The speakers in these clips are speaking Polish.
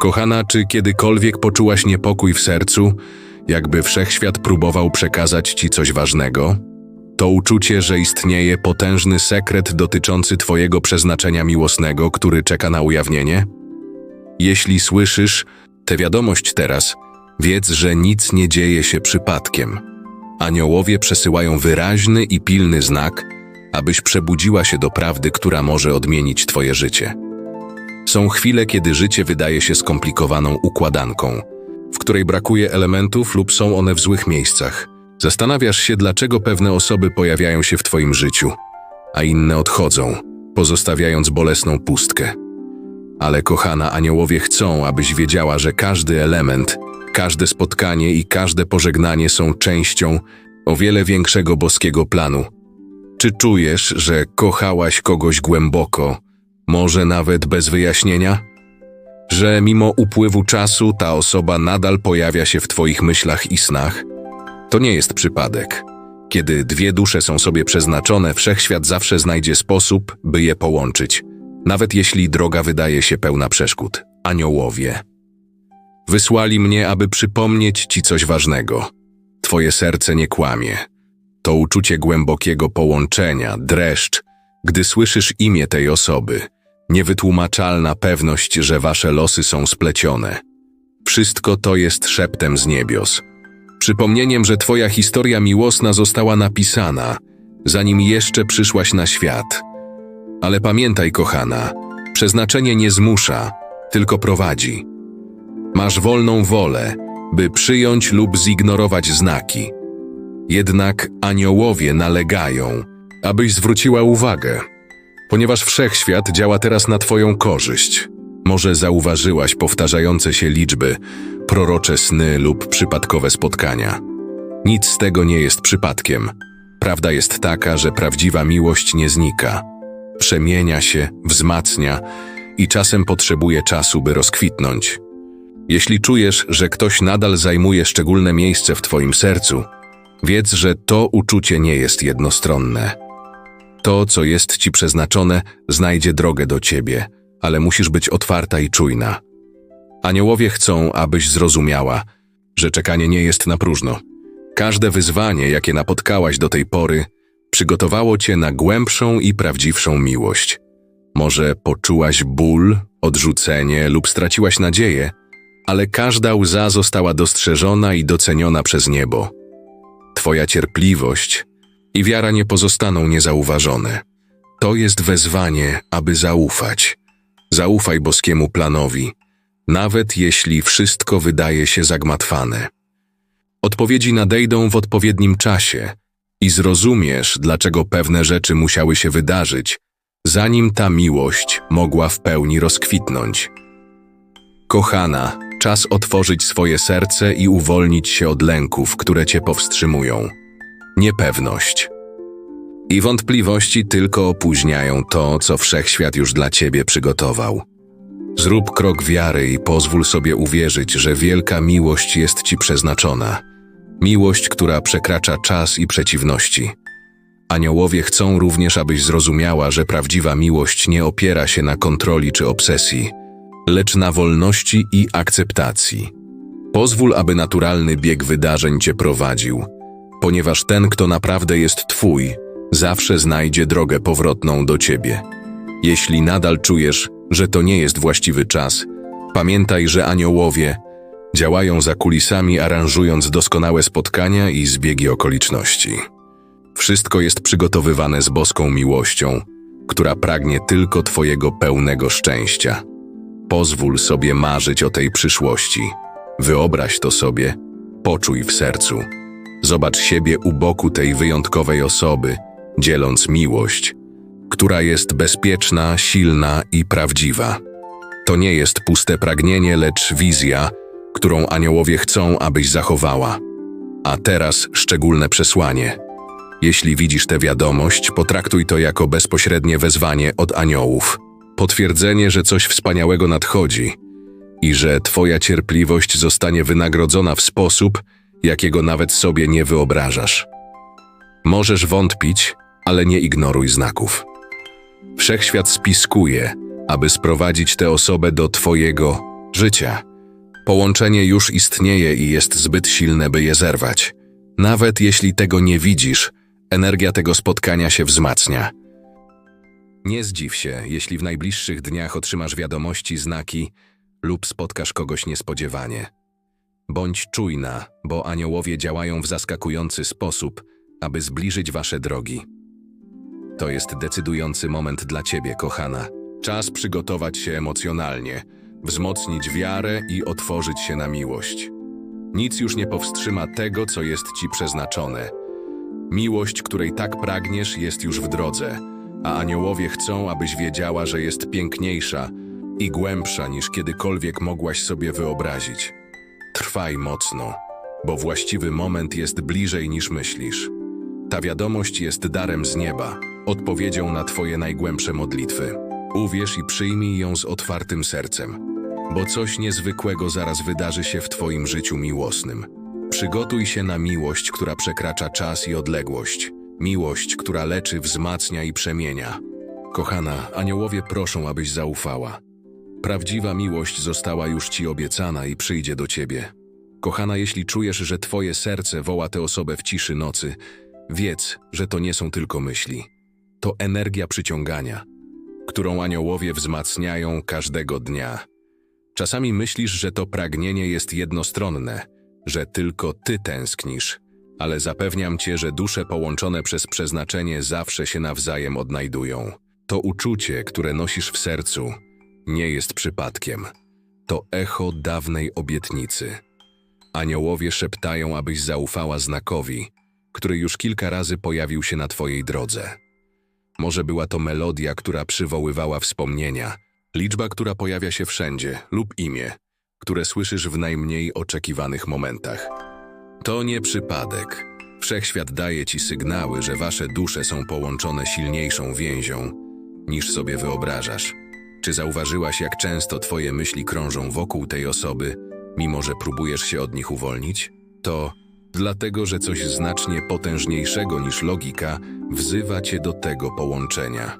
Kochana, czy kiedykolwiek poczułaś niepokój w sercu, jakby wszechświat próbował przekazać ci coś ważnego? To uczucie, że istnieje potężny sekret dotyczący Twojego przeznaczenia miłosnego, który czeka na ujawnienie? Jeśli słyszysz tę wiadomość teraz, wiedz, że nic nie dzieje się przypadkiem. Aniołowie przesyłają wyraźny i pilny znak, abyś przebudziła się do prawdy, która może odmienić Twoje życie. Są chwile, kiedy życie wydaje się skomplikowaną układanką, w której brakuje elementów lub są one w złych miejscach. Zastanawiasz się, dlaczego pewne osoby pojawiają się w Twoim życiu, a inne odchodzą, pozostawiając bolesną pustkę. Ale kochana, aniołowie chcą, abyś wiedziała, że każdy element, każde spotkanie i każde pożegnanie są częścią o wiele większego boskiego planu. Czy czujesz, że kochałaś kogoś głęboko, może nawet bez wyjaśnienia? Że mimo upływu czasu ta osoba nadal pojawia się w Twoich myślach i snach? To nie jest przypadek. Kiedy dwie dusze są sobie przeznaczone, wszechświat zawsze znajdzie sposób, by je połączyć, nawet jeśli droga wydaje się pełna przeszkód. Aniołowie. Wysłali mnie, aby przypomnieć Ci coś ważnego. Twoje serce nie kłamie. To uczucie głębokiego połączenia, dreszcz, gdy słyszysz imię tej osoby, niewytłumaczalna pewność, że Wasze losy są splecione. Wszystko to jest szeptem z niebios. Przypomnieniem, że Twoja historia miłosna została napisana, zanim jeszcze przyszłaś na świat. Ale pamiętaj, kochana, przeznaczenie nie zmusza, tylko prowadzi. Masz wolną wolę, by przyjąć lub zignorować znaki. Jednak aniołowie nalegają, abyś zwróciła uwagę, ponieważ wszechświat działa teraz na Twoją korzyść. Może zauważyłaś powtarzające się liczby, prorocze sny lub przypadkowe spotkania. Nic z tego nie jest przypadkiem. Prawda jest taka, że prawdziwa miłość nie znika. Przemienia się, wzmacnia i czasem potrzebuje czasu, by rozkwitnąć. Jeśli czujesz, że ktoś nadal zajmuje szczególne miejsce w Twoim sercu, wiedz, że to uczucie nie jest jednostronne. To, co jest Ci przeznaczone, znajdzie drogę do Ciebie, ale musisz być otwarta i czujna. Aniołowie chcą, abyś zrozumiała, że czekanie nie jest na próżno. Każde wyzwanie, jakie napotkałaś do tej pory, przygotowało Cię na głębszą i prawdziwszą miłość. Może poczułaś ból, odrzucenie lub straciłaś nadzieję, ale każda łza została dostrzeżona i doceniona przez niebo. Twoja cierpliwość i wiara nie pozostaną niezauważone. To jest wezwanie, aby zaufać. Zaufaj boskiemu planowi, nawet jeśli wszystko wydaje się zagmatwane. Odpowiedzi nadejdą w odpowiednim czasie i zrozumiesz, dlaczego pewne rzeczy musiały się wydarzyć, zanim ta miłość mogła w pełni rozkwitnąć. Kochana, czas otworzyć swoje serce i uwolnić się od lęków, które cię powstrzymują. Niepewność. I wątpliwości tylko opóźniają to, co wszechświat już dla ciebie przygotował. Zrób krok wiary i pozwól sobie uwierzyć, że wielka miłość jest ci przeznaczona. Miłość, która przekracza czas i przeciwności. Aniołowie chcą również, abyś zrozumiała, że prawdziwa miłość nie opiera się na kontroli czy obsesji, lecz na wolności i akceptacji. Pozwól, aby naturalny bieg wydarzeń cię prowadził, ponieważ ten, kto naprawdę jest twój, zawsze znajdzie drogę powrotną do ciebie. Jeśli nadal czujesz, że to nie jest właściwy czas, pamiętaj, że aniołowie działają za kulisami, aranżując doskonałe spotkania i zbiegi okoliczności. Wszystko jest przygotowywane z boską miłością, która pragnie tylko Twojego pełnego szczęścia. Pozwól sobie marzyć o tej przyszłości. Wyobraź to sobie, poczuj w sercu. Zobacz siebie u boku tej wyjątkowej osoby, dzieląc miłość, która jest bezpieczna, silna i prawdziwa. To nie jest puste pragnienie, lecz wizja, którą aniołowie chcą, abyś zachowała. A teraz szczególne przesłanie. Jeśli widzisz tę wiadomość, potraktuj to jako bezpośrednie wezwanie od aniołów. Potwierdzenie, że coś wspaniałego nadchodzi i że Twoja cierpliwość zostanie wynagrodzona w sposób, jakiego nawet sobie nie wyobrażasz. Możesz wątpić, ale nie ignoruj znaków. Wszechświat spiskuje, aby sprowadzić tę osobę do Twojego Życie. Połączenie już istnieje i jest zbyt silne, by je zerwać. Nawet jeśli tego nie widzisz, energia tego spotkania się wzmacnia. Nie zdziw się, jeśli w najbliższych dniach otrzymasz wiadomości, znaki lub spotkasz kogoś niespodziewanie. Bądź czujna, bo aniołowie działają w zaskakujący sposób, aby zbliżyć wasze drogi. To jest decydujący moment dla ciebie, kochana. Czas przygotować się emocjonalnie, wzmocnić wiarę i otworzyć się na miłość. Nic już nie powstrzyma tego, co jest ci przeznaczone. Miłość, której tak pragniesz, jest już w drodze, a aniołowie chcą, abyś wiedziała, że jest piękniejsza i głębsza niż kiedykolwiek mogłaś sobie wyobrazić. Trwaj mocno, bo właściwy moment jest bliżej niż myślisz. Ta wiadomość jest darem z nieba, odpowiedzią na Twoje najgłębsze modlitwy. Uwierz i przyjmij ją z otwartym sercem, bo coś niezwykłego zaraz wydarzy się w Twoim życiu miłosnym. Przygotuj się na miłość, która przekracza czas i odległość. Miłość, która leczy, wzmacnia i przemienia. Kochana, aniołowie proszą, abyś zaufała. Prawdziwa miłość została już Ci obiecana i przyjdzie do Ciebie. Kochana, jeśli czujesz, że Twoje serce woła tę osobę w ciszy nocy, wiedz, że to nie są tylko myśli. To energia przyciągania, którą aniołowie wzmacniają każdego dnia. Czasami myślisz, że to pragnienie jest jednostronne, że tylko Ty tęsknisz, ale zapewniam Cię, że dusze połączone przez przeznaczenie zawsze się nawzajem odnajdują. To uczucie, które nosisz w sercu, nie jest przypadkiem. To echo dawnej obietnicy. Aniołowie szeptają, abyś zaufała znakowi, który już kilka razy pojawił się na Twojej drodze. Może była to melodia, która przywoływała wspomnienia, liczba, która pojawia się wszędzie, lub imię, które słyszysz w najmniej oczekiwanych momentach. To nie przypadek. Wszechświat daje ci sygnały, że wasze dusze są połączone silniejszą więzią, niż sobie wyobrażasz. Czy zauważyłaś, jak często twoje myśli krążą wokół tej osoby, mimo że próbujesz się od nich uwolnić? To dlatego, że coś znacznie potężniejszego niż logika wzywa cię do tego połączenia.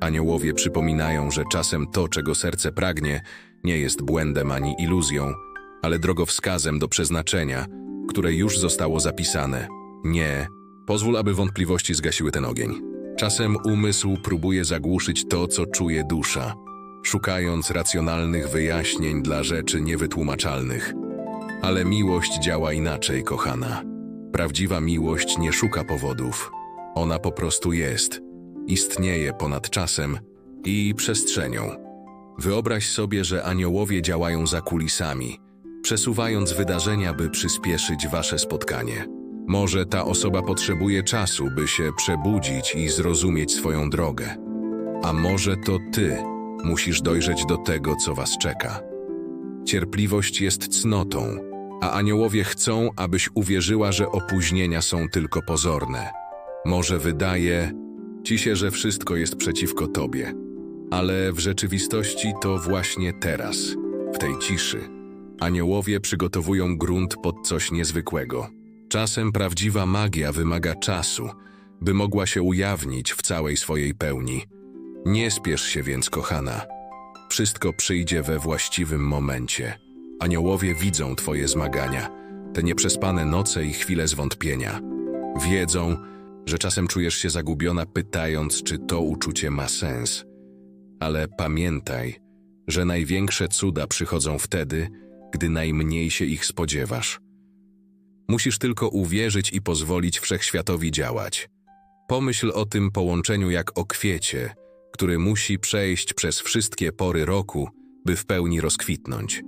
Aniołowie przypominają, że czasem to, czego serce pragnie, nie jest błędem ani iluzją, ale drogowskazem do przeznaczenia, które już zostało zapisane. Nie, pozwól, aby wątpliwości zgasiły ten ogień. Czasem umysł próbuje zagłuszyć to, co czuje dusza, szukając racjonalnych wyjaśnień dla rzeczy niewytłumaczalnych. Ale miłość działa inaczej, kochana. Prawdziwa miłość nie szuka powodów. Ona po prostu jest. Istnieje ponad czasem i przestrzenią. Wyobraź sobie, że aniołowie działają za kulisami, przesuwając wydarzenia, by przyspieszyć wasze spotkanie. Może ta osoba potrzebuje czasu, by się przebudzić i zrozumieć swoją drogę. A może to ty musisz dojrzeć do tego, co was czeka. Cierpliwość jest cnotą, a aniołowie chcą, abyś uwierzyła, że opóźnienia są tylko pozorne. Może wydaje ci się, że wszystko jest przeciwko tobie, ale w rzeczywistości to właśnie teraz, w tej ciszy, aniołowie przygotowują grunt pod coś niezwykłego. Czasem prawdziwa magia wymaga czasu, by mogła się ujawnić w całej swojej pełni. Nie spiesz się więc, kochana. Wszystko przyjdzie we właściwym momencie. Aniołowie widzą Twoje zmagania, te nieprzespane noce i chwile zwątpienia. Wiedzą, że czasem czujesz się zagubiona, pytając, czy to uczucie ma sens. Ale pamiętaj, że największe cuda przychodzą wtedy, gdy najmniej się ich spodziewasz. Musisz tylko uwierzyć i pozwolić wszechświatowi działać. Pomyśl o tym połączeniu jak o kwiecie, który musi przejść przez wszystkie pory roku, by w pełni rozkwitnąć.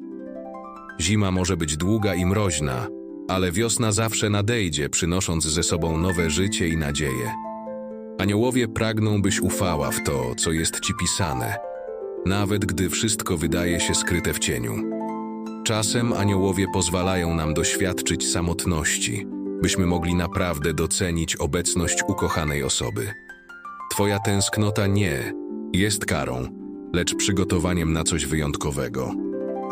Zima może być długa i mroźna, ale wiosna zawsze nadejdzie, przynosząc ze sobą nowe życie i nadzieję. Aniołowie pragną, byś ufała w to, co jest ci pisane, nawet gdy wszystko wydaje się skryte w cieniu. Czasem aniołowie pozwalają nam doświadczyć samotności, byśmy mogli naprawdę docenić obecność ukochanej osoby. Twoja tęsknota nie jest karą, lecz przygotowaniem na coś wyjątkowego.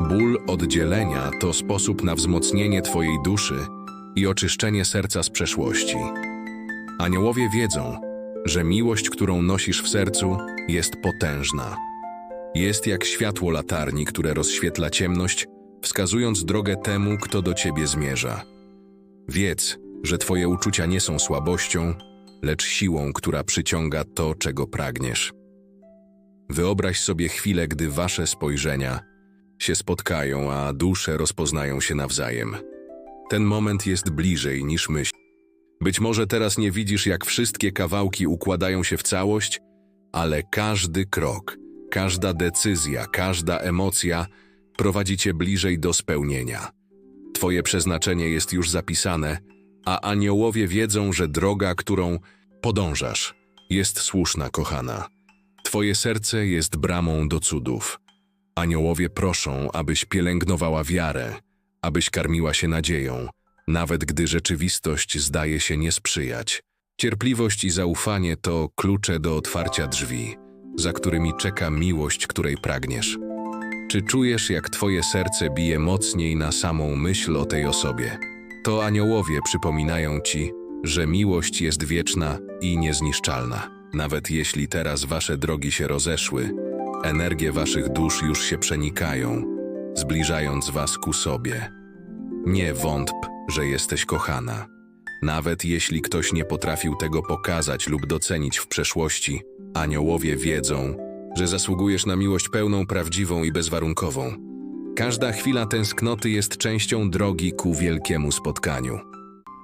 Ból oddzielenia to sposób na wzmocnienie Twojej duszy i oczyszczenie serca z przeszłości. Aniołowie wiedzą, że miłość, którą nosisz w sercu, jest potężna. Jest jak światło latarni, które rozświetla ciemność, wskazując drogę temu, kto do ciebie zmierza. Wiedz, że twoje uczucia nie są słabością, lecz siłą, która przyciąga to, czego pragniesz. Wyobraź sobie chwilę, gdy wasze spojrzenia się spotkają, a dusze rozpoznają się nawzajem. Ten moment jest bliżej niż myśl. Być może teraz nie widzisz, jak wszystkie kawałki układają się w całość, ale każdy krok, każda decyzja, każda emocja prowadzi cię bliżej do spełnienia. Twoje przeznaczenie jest już zapisane, a aniołowie wiedzą, że droga, którą podążasz, jest słuszna, kochana. Twoje serce jest bramą do cudów. Aniołowie proszą, abyś pielęgnowała wiarę, abyś karmiła się nadzieją, nawet gdy rzeczywistość zdaje się nie sprzyjać. Cierpliwość i zaufanie to klucze do otwarcia drzwi, za którymi czeka miłość, której pragniesz. Czy czujesz, jak twoje serce bije mocniej na samą myśl o tej osobie? To aniołowie przypominają ci, że miłość jest wieczna i niezniszczalna. Nawet jeśli teraz wasze drogi się rozeszły, energie waszych dusz już się przenikają, zbliżając was ku sobie. Nie wątp, że jesteś kochana. Nawet jeśli ktoś nie potrafił tego pokazać lub docenić w przeszłości, aniołowie wiedzą, że zasługujesz na miłość pełną, prawdziwą i bezwarunkową. Każda chwila tęsknoty jest częścią drogi ku wielkiemu spotkaniu.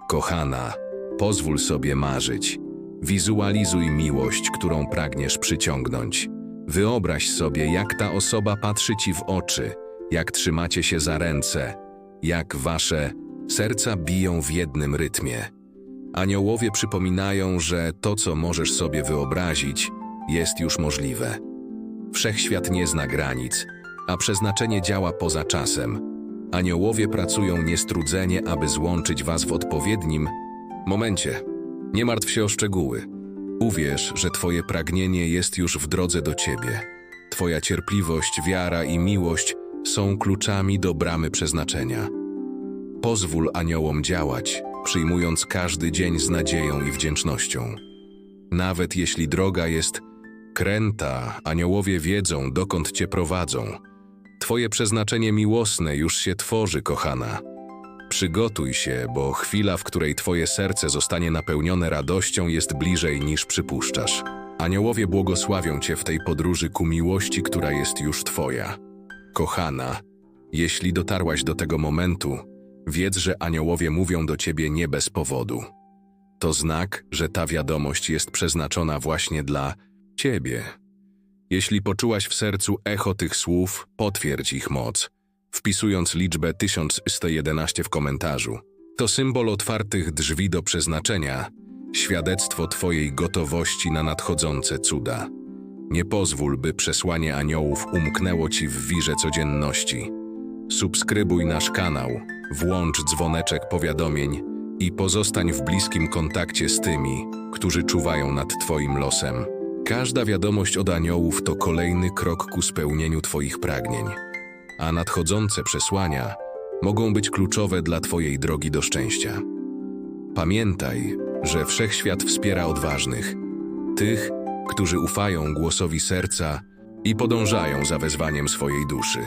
Kochana, pozwól sobie marzyć. Wizualizuj miłość, którą pragniesz przyciągnąć. Wyobraź sobie, jak ta osoba patrzy ci w oczy, jak trzymacie się za ręce, jak wasze serca biją w jednym rytmie. Aniołowie przypominają, że to, co możesz sobie wyobrazić, jest już możliwe. Wszechświat nie zna granic, a przeznaczenie działa poza czasem. Aniołowie pracują niestrudzenie, aby złączyć was w odpowiednim momencie. Nie martw się o szczegóły. Uwierz, że twoje pragnienie jest już w drodze do ciebie. Twoja cierpliwość, wiara i miłość są kluczami do bramy przeznaczenia. Pozwól aniołom działać, przyjmując każdy dzień z nadzieją i wdzięcznością. Nawet jeśli droga jest kręta, aniołowie wiedzą, dokąd cię prowadzą. Twoje przeznaczenie miłosne już się tworzy, kochana. Przygotuj się, bo chwila, w której twoje serce zostanie napełnione radością, jest bliżej niż przypuszczasz. Aniołowie błogosławią cię w tej podróży ku miłości, która jest już twoja. Kochana, jeśli dotarłaś do tego momentu, wiedz, że aniołowie mówią do ciebie nie bez powodu. To znak, że ta wiadomość jest przeznaczona właśnie dla ciebie. Jeśli poczułaś w sercu echo tych słów, potwierdź ich moc, wpisując liczbę 1111 w komentarzu. To symbol otwartych drzwi do przeznaczenia, świadectwo Twojej gotowości na nadchodzące cuda. Nie pozwól, by przesłanie aniołów umknęło Ci w wirze codzienności. Subskrybuj nasz kanał, włącz dzwoneczek powiadomień i pozostań w bliskim kontakcie z tymi, którzy czuwają nad Twoim losem. Każda wiadomość od aniołów to kolejny krok ku spełnieniu Twoich pragnień, a nadchodzące przesłania mogą być kluczowe dla Twojej drogi do szczęścia. Pamiętaj, że wszechświat wspiera odważnych, tych, którzy ufają głosowi serca i podążają za wezwaniem swojej duszy.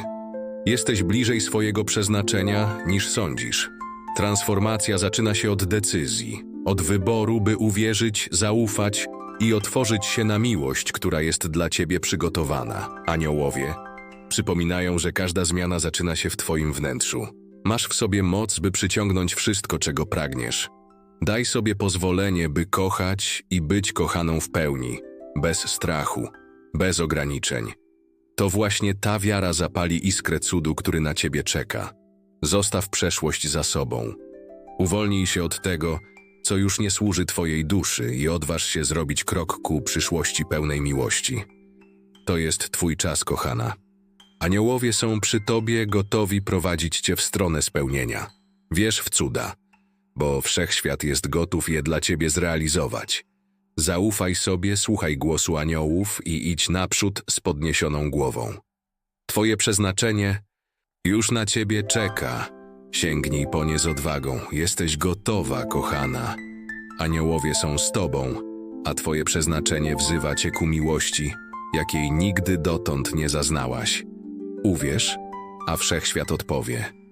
Jesteś bliżej swojego przeznaczenia niż sądzisz. Transformacja zaczyna się od decyzji, od wyboru, by uwierzyć, zaufać i otworzyć się na miłość, która jest dla ciebie przygotowana. Aniołowie przypominają, że każda zmiana zaczyna się w twoim wnętrzu. Masz w sobie moc, by przyciągnąć wszystko, czego pragniesz. Daj sobie pozwolenie, by kochać i być kochaną w pełni, bez strachu, bez ograniczeń. To właśnie ta wiara zapali iskrę cudu, który na ciebie czeka. Zostaw przeszłość za sobą. Uwolnij się od tego, co już nie służy twojej duszy i odważ się zrobić krok ku przyszłości pełnej miłości. To jest twój czas, kochana. Aniołowie są przy tobie gotowi prowadzić cię w stronę spełnienia. Wierz w cuda, bo wszechświat jest gotów je dla ciebie zrealizować. Zaufaj sobie, słuchaj głosu aniołów i idź naprzód z podniesioną głową. Twoje przeznaczenie już na ciebie czeka. Sięgnij po nie z odwagą. Jesteś gotowa, kochana. Aniołowie są z tobą, a twoje przeznaczenie wzywa cię ku miłości, jakiej nigdy dotąd nie zaznałaś. Uwierz, a wszechświat odpowie –